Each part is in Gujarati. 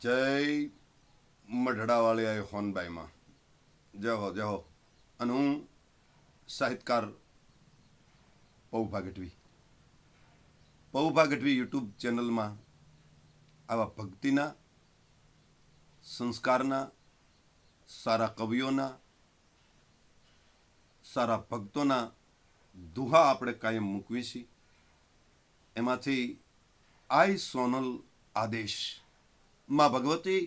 જય મઢડાવાળી આય હોનબાઈમાં. જય હો જય હો. અને હું સાહિત્યકાર પૌભા ગઢવી પૌભા ગઢવી યુટ્યુબ ચેનલમાં આવા ભક્તિના, સંસ્કારના, સારા કવિઓના, સારા ભક્તોના દુહા આપણે કાયમ મૂકવી છીએ એમાંથી આઈ સોનલ આદેશ માં ભગવતી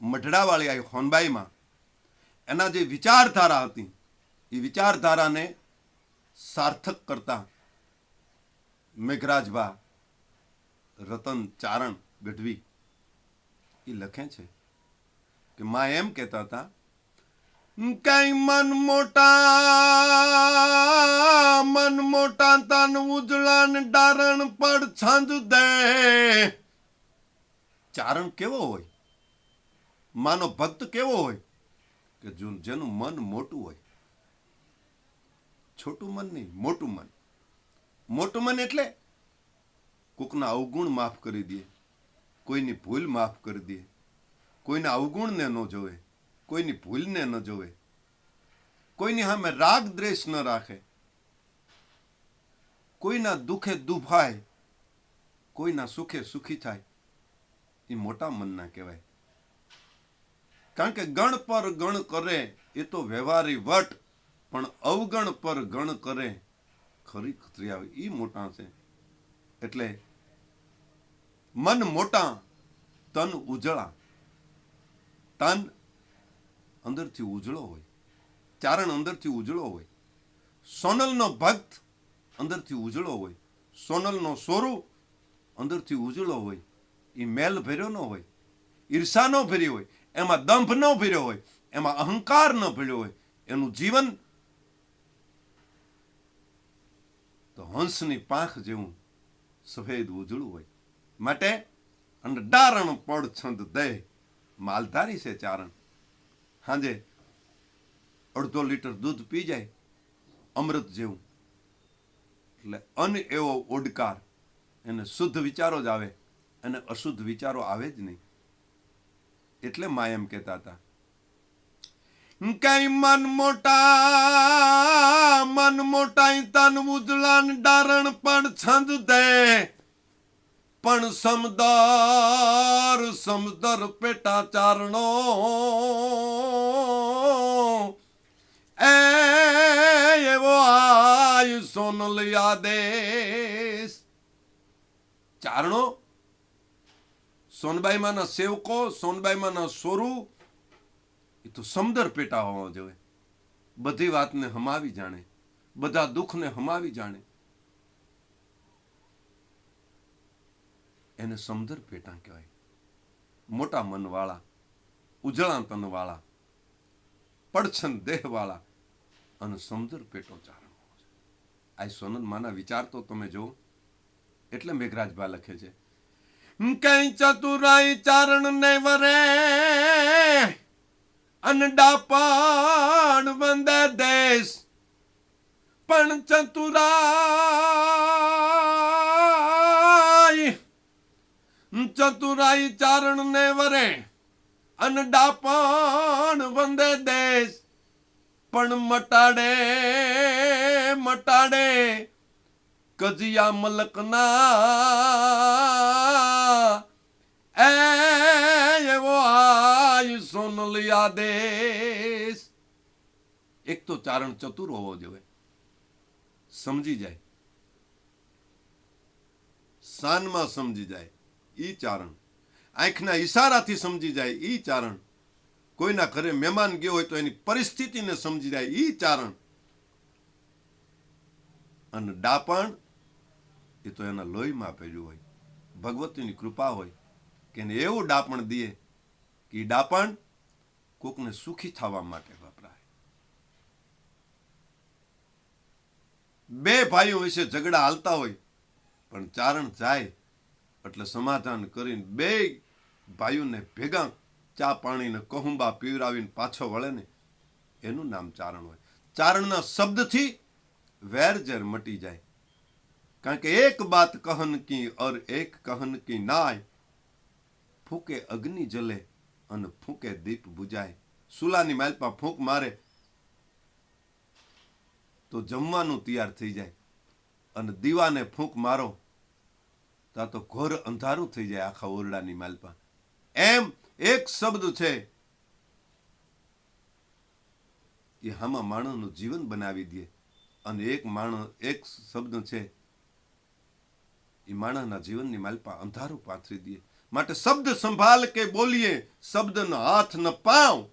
મઢડાવાળી આઈ હોનબાઈમાં. એના જે વિચારધારા હતી, એ વિચારધારાને સાર્થક કરતા મેઘરાજભા રતન ચારણ ગઢવી એ લખે છે કે માં એમ કહેતા હતા કઈ મન મોટા મન મોટા તન ઉજળાન ડારણ પડ છંદ દે. ચારણ કેવો હોય? માનો ભક્ત કેવો હોય? કે જેનું મન મોટું હોય. છોટું મન નહીં, મોટું મન. મોટું મન એટલે કોકના અવગુણ માફ કરી દે, કોઈની ભૂલ માફ કરી દે, કોઈના અવગુણને ન જોવે, કોઈની ભૂલને ન જોવે, કોઈની સામે રાગ દ્વેષ ન રાખે, કોઈના દુઃખે દુભાય, કોઈના સુખે સુખી થાય. એ મોટા મનના કહેવાય. કારણ કે ગણ પર ગણ કરે એ તો વ્યવહારી વટ, પણ અવગણ પર ગણ કરે ખરી ખતરી આવે એ મોટા છે. એટલે મન મોટા, તન ઉજળા. તન અંદરથી ઉજળો હોય, ચારણ અંદરથી ઉજળો હોય, સોનલનો ભક્ત અંદરથી ઉજળો હોય, સોનલનો સ્વરૂપ અંદરથી ઉજળો હોય એ મેલ ભર્યો ન હોય, ઈર્ષા ન ભરી હોય, એમાં દંભ ન ભર્યો હોય, એમાં અહંકાર ન ભર્યો હોય, એનું જીવન તો હંસની પાંખ જેવું સફેદ ઉજળું હોય. માટે અંડારણ પડ, છંદ દે માલધારી છે ચારણ. હાંજે અડધો લીટર દૂધ પી જાય, અમૃત જેવું. એટલે અન એવો ઓડકાર એને શુદ્ધ વિચારો જ આવે. અને અશુદ્ધ વિચારો આવે જ નહીં. એટલે મા એમ કહેતા હતા, કઈ મન મોટા મન મોટા તન ઉજળાન ડારણ પણ છંદ દે. પણ સમદર સમદર પેટા ચારણો, એ એવો આય સોનલ આદેશ ચારણો? સોનબાઈમાંના સેવકો સોનબાઈમાંના સોરુ, એ તો સમદર પેટા હોવા જોઈએ. બધી વાતને હમાવી જાણે, બધા દુઃખને હમાવી જાણે. એને સમદર પેટા કહેવાય. મોટા મનવાળા, ઉજળા તનવાળા, પડછન દેહવાળા અને સમદર પેટો ચારણ. આ સોનલ માના વિચાર તો તમે જો એટલે મેઘરાજભા લખે છે કઈ ચતુરાઈ ચારણ ને વરે અનડાપણ વંદે દેશ પણ ચતુરાઈ ચતુરાઈ ચારણ ને વરે અનડાપણ વંદે દેશ પણ મટાડે મટાડે કજિયા મલકના એ એવો આય સોનલ આદેશ એક તો ચારણ ચતુર હોવો જોઈએ સમજી જાય સાનમાં સમજી જાય ઈ ચારણ આંખના ઈશારાથી સમજી જાય ઈ ચારણ કોઈના ઘરે મહેમાન ગયો હોય તો એની પરિસ્થિતિને સમજી જાય ઈ ચારણ અને ડાપણ એ તો એના લોહીમાં પેલું હોય ભગવતીની કૃપા હોય કે એવું ડાપણ દે કે ડાપણ કોકને સુખી થવા માટે વપરાય. બે ભાઈઓ વિશે ઝઘડા હાલતા હોય, પણ ચારણ જાય એટલે સમાધાન કરીને બે ભાઈઓને ભેગા ચા પાણીને કહુંબા પીવરાવીને પાછો વળે ને, એનું નામ ચારણ હોય. ચારણના શબ્દથી વેરઝેર મટી જાય. કારણ કે એક બાત કહન કી અર એક કહન કી નાય ફૂકે અગ્નિ જલે અને ફૂકે દીપ બુજાય. સુલાની માલપા ફૂંક મારે તો જમવાનું તૈયાર થઈ જાય. અને દીવાને ફૂંક મારો, તા તો ઘોર અંધારું થઈ જાય આખા ઓરડાની માલપા. એમ એક શબ્દ છે એ હામાં માણસનું જીવન બનાવી દે. અને એક માણસ, એક શબ્દ છે એ માણસના જીવનની માલપા અંધારું પાથરી દે. માટે શબ્દ સંભાળ કે બોલીએ શબ્દનો હાથ ન પાવ.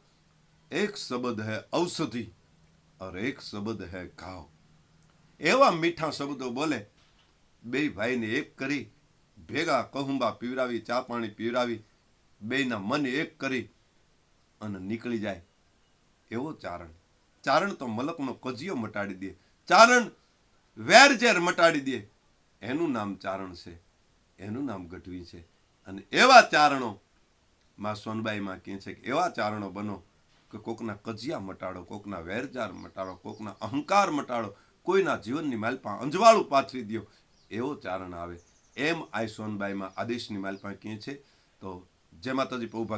એક શબ્દ હે ઔષધિ और એક શબ્દ હે ઘાવ. એવા મીઠા શબ્દો બોલે, બે ભાઈને એક કરી, ભેગા કહુંબા પીવરાવી ચા પાણી પીવરાવી બેના મન એક કરી, અને નીકળી જાય. એવો ચારણ. ચારણ તો મલકનો કજિયો મટાડી દે. ચારણ વેર ઝેર મટાડી દે. એનું નામ ચારણ છે. એનું નામ ગઢવી છે. અને એવા ચારણો માં સોનબાઈમાં કહે છે કે એવા ચારણો બનો કે કોકના કજિયા મટાડો, કોકના વેરજાર મટાડો, કોકના અહંકાર મટાડો, કોઈના જીવનની માલપા અંજવાળું પાથરી દ્યો. એવો ચારણ આવે. એમ આઈ સોનબાઈમાં આદેશની માલપા કહે છે. તો જય માતાજી, પ્રભુ ભગ